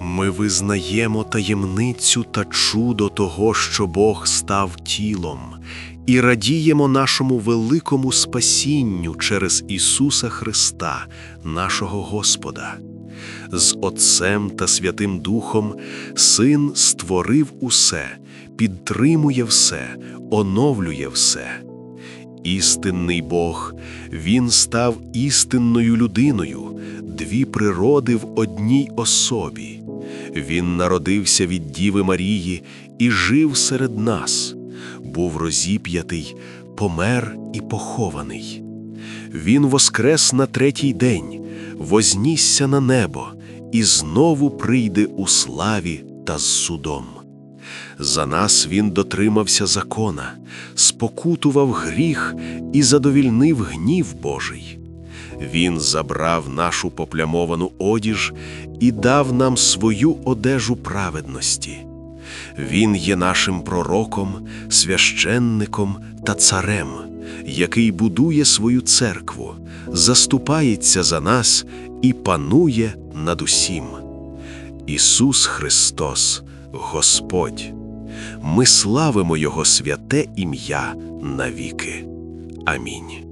Ми визнаємо таємницю та чудо того, що Бог став тілом, і радіємо нашому великому спасінню через Ісуса Христа, нашого Господа. З Отцем та Святим Духом Син створив усе, підтримує все, оновлює все. Істинний Бог, Він став істинною людиною, дві природи в одній особі. Він народився від Діви Марії і жив серед нас, був розіп'ятий, помер і похований. Він воскрес на третій день, вознісся на небо і знову прийде у славі та з судом. За нас він дотримався закона, спокутував гріх і задовільнив гнів Божий. Він забрав нашу поплямовану одіж і дав нам свою одежу праведності. Він є нашим пророком, священником та царем, який будує свою церкву, заступається за нас і панує над усім. Ісус Христос, Господь. Ми славимо Його святе ім'я навіки. Амінь.